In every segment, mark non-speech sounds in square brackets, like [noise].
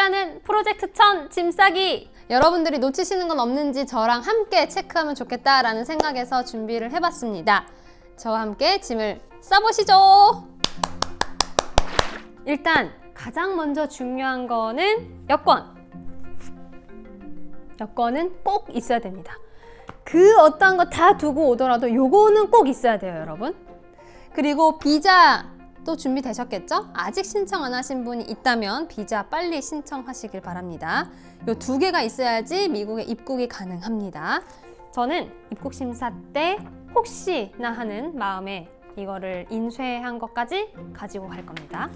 함께하는 프로젝트 천 짐싸기 여러분들이 놓치시는 건 없는지 저랑 함께 체크하면 좋겠다라는 생각에서 준비를 해봤습니다. 저와 함께 짐을 싸보시죠. 일단 가장 먼저 중요한 거는 여권. 여권은 꼭 있어야 됩니다. 그 어떤 거다 두고 오더라도 요거는 꼭 있어야 돼요, 여러분. 그리고 비자 도 준비되셨겠죠? 아직 신청 안 하신 분이 있다면 비자 빨리 신청하시길 바랍니다. 요 두 개가 있어야지 미국에 입국이 가능합니다. 저는 입국 심사 때 혹시나 하는 마음에 이거를 인쇄한 것까지 가지고 갈 겁니다.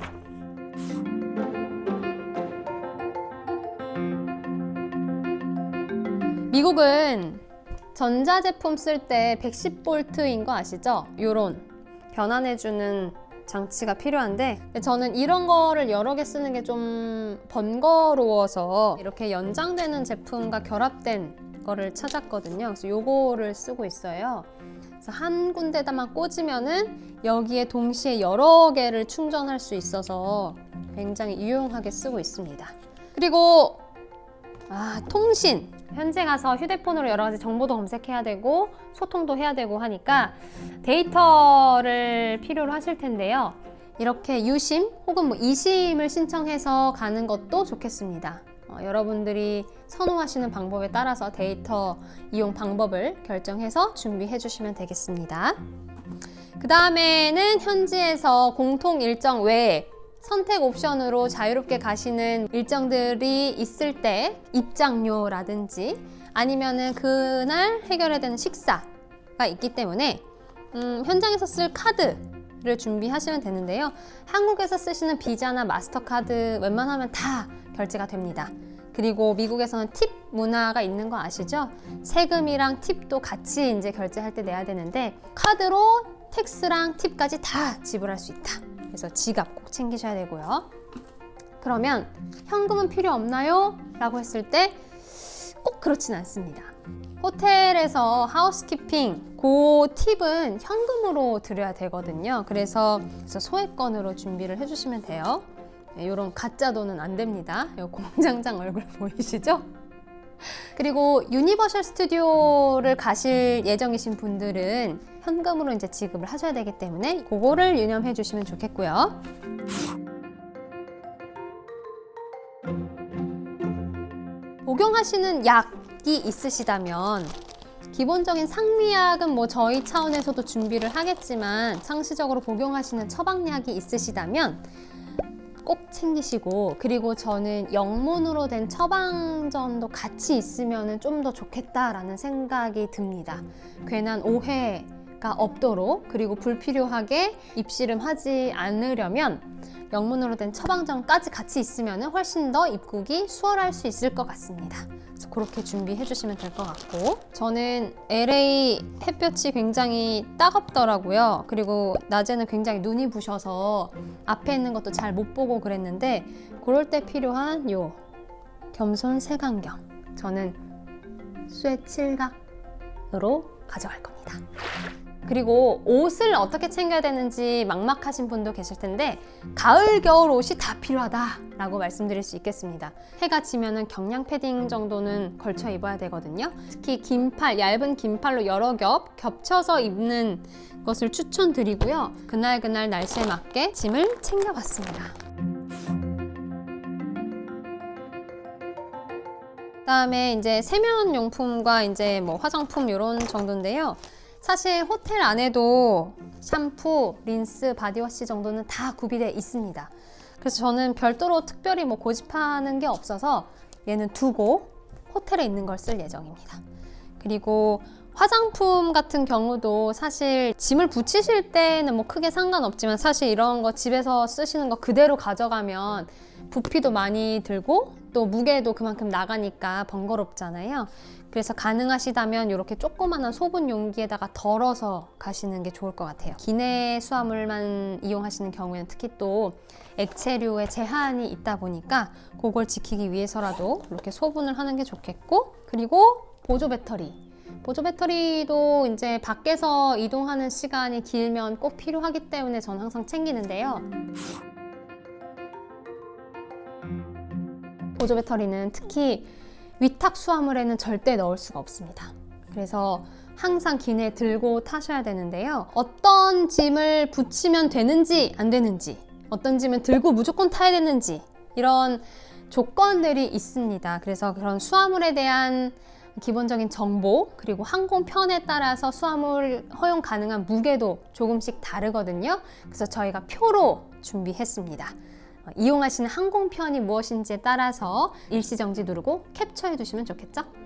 미국은 전자제품 쓸 때 110볼트인 거 아시죠? 요런 변환해주는 장치가 필요한데 저는 이런 거를 여러 개 쓰는 게 좀 번거로워서 이렇게 연장되는 제품과 결합된 거를 찾았거든요. 그래서 요거를 쓰고 있어요. 그래서 한 군데다만 꽂으면은 여기에 동시에 여러 개를 충전할 수 있어서 굉장히 유용하게 쓰고 있습니다. 그리고 아, 통신. 현재 가서 휴대폰으로 여러 가지 정보도 검색해야 되고 소통도 해야 되고 하니까 데이터를 필요로 하실 텐데요. 이렇게 유심 혹은 뭐 이심을 신청해서 가는 것도 좋겠습니다. 어, 여러분들이 선호하시는 방법에 따라서 데이터 이용 방법을 결정해서 준비해 주시면 되겠습니다. 그 다음에는 현지에서 공통 일정 외에 선택 옵션으로 자유롭게 가시는 일정들이 있을 때 입장료라든지 아니면은 그날 해결해야 되는 식사가 있기 때문에 음, 현장에서 쓸 카드를 준비하시면 되는데요. 한국에서 쓰시는 비자나 마스터카드 웬만하면 다 결제가 됩니다. 그리고 미국에서는 팁 문화가 있는 거 아시죠? 세금이랑 팁도 같이 이제 결제할 때 내야 되는데 카드로 텍스랑 팁까지 다 지불할 수 있다. 그래서 지갑 꼭 챙기셔야 되고요. 그러면 현금은 필요 없나요? 라고 했을 때 꼭 그렇진 않습니다. 호텔에서 하우스키핑 그 팁은 현금으로 드려야 되거든요. 그래서, 소액건으로 준비를 해주시면 돼요. 이런 가짜 돈은 안 됩니다. 요 공장장 얼굴 [laughs] 보이시죠? 그리고 유니버셜 스튜디오를 가실 예정이신 분들은 현금으로 이제 지급을 하셔야 되기 때문에 그거를 유념해 주시면 좋겠고요. 복용하시는 약이 있으시다면 기본적인 상미약은 뭐 저희 차원에서도 준비를 하겠지만 상시적으로 복용하시는 처방약이 있으시다면 꼭 챙기시고 그리고 저는 영문으로 된 처방전도 같이 있으면 좀 더 좋겠다라는 생각이 듭니다. 괜한 오해가 없도록 그리고 불필요하게 입씨름하지 않으려면 영문으로 된 처방전까지 같이 있으면 훨씬 더 입국이 수월할 수 있을 것 같습니다. 그래서 그렇게 준비해 주시면 될 것 같고 저는 LA 햇볕이 굉장히 따갑더라고요. 그리고 낮에는 굉장히 눈이 부셔서 앞에 있는 것도 잘 못 보고 그랬는데 그럴 때 필요한 요 겸손 색안경 저는 수의 칠각으로 가져갈 겁니다. 그리고 옷을 어떻게 챙겨야 되는지 막막하신 분도 계실 텐데 가을 겨울 옷이 다 필요하다라고 말씀드릴 수 있겠습니다. 해가 지면은 경량 패딩 정도는 걸쳐 입어야 되거든요. 특히 긴팔 얇은 긴팔로 여러 겹 겹쳐서 입는 것을 추천드리고요. 그날 그날 날씨에 맞게 짐을 챙겨봤습니다. 그다음에 이제 세면 용품과 이제 뭐 화장품 이런 정도인데요. 사실 호텔 안에도 샴푸, 린스, 바디워시 정도는 다 구비되어 있습니다. 그래서 저는 별도로 특별히 뭐 고집하는 게 없어서 얘는 두고 호텔에 있는 걸 쓸 예정입니다. 그리고 화장품 같은 경우도 사실 짐을 붙이실 때는 뭐 크게 상관없지만 사실 이런 거 집에서 쓰시는 거 그대로 가져가면 부피도 많이 들고 또 무게도 그만큼 나가니까 번거롭잖아요. 그래서 가능하시다면 이렇게 조그마한 소분 용기에다가 덜어서 가시는 게 좋을 것 같아요. 기내 수화물만 이용하시는 경우에는 특히 또 액체류에 제한이 있다 보니까 그걸 지키기 위해서라도 이렇게 소분을 하는 게 좋겠고 그리고 보조 배터리 보조 배터리도 이제 밖에서 이동하는 시간이 길면 꼭 필요하기 때문에 저는 항상 챙기는데요. 보조 배터리는 특히 위탁 수화물에는 절대 넣을 수가 없습니다. 그래서 항상 기내 들고 타셔야 되는데요. 어떤 짐을 붙이면 되는지 안 되는지, 어떤 짐은 들고 무조건 타야 되는지 이런 조건들이 있습니다. 그래서 그런 수화물에 대한 기본적인 정보 그리고 항공편에 따라서 수화물 허용 가능한 무게도 조금씩 다르거든요. 그래서 저희가 표로 준비했습니다. 어, 이용하시는 항공편이 무엇인지에 따라서 일시정지 누르고 캡처해 두시면 좋겠죠?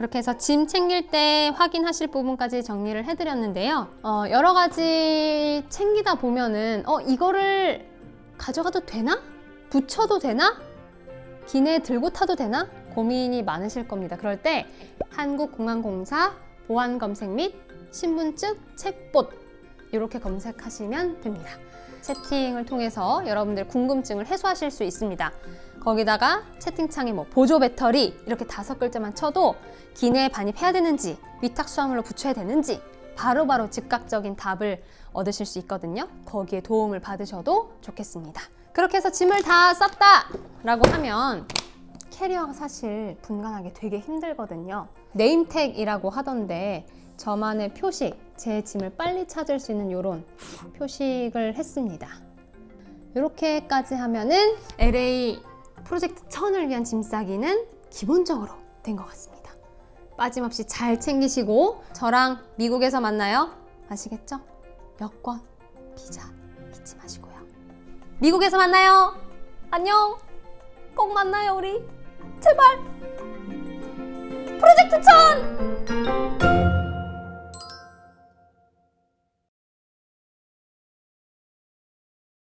그렇게 해서 짐 챙길 때 확인하실 부분까지 정리를 해드렸는데요. 어, 여러 가지 챙기다 보면은 어 이거를 가져가도 되나? 붙여도 되나? 기내에 들고 타도 되나? 고민이 많으실 겁니다. 그럴 때 한국공항공사 보안 검색 및 신분증 책봇 이렇게 검색하시면 됩니다. 채팅을 통해서 여러분들 궁금증을 해소하실 수 있습니다. 거기다가 채팅창에 뭐 보조 배터리 이렇게 다섯 글자만 쳐도 기내에 반입해야 되는지 위탁 수화물로 붙여야 되는지 바로 바로 즉각적인 답을 얻으실 수 있거든요. 거기에 도움을 받으셔도 좋겠습니다. 그렇게 해서 짐을 다 쌌다 라고 하면 캐리어가 사실 분간하기 되게 힘들거든요. 네임택이라고 하던데 저만의 표식, 제 짐을 빨리 찾을 수 있는 이런 표식을 했습니다. 이렇게까지 하면은 LA 프로젝트 1000을 위한 짐 싸기는 기본적으로 된 것 같습니다. 빠짐없이 잘 챙기시고 저랑 미국에서 만나요. 아시겠죠? 여권, 비자 잊지 마시고요. 미국에서 만나요. 안녕. 꼭 만나요, 우리. 제발. 프로젝트 1000!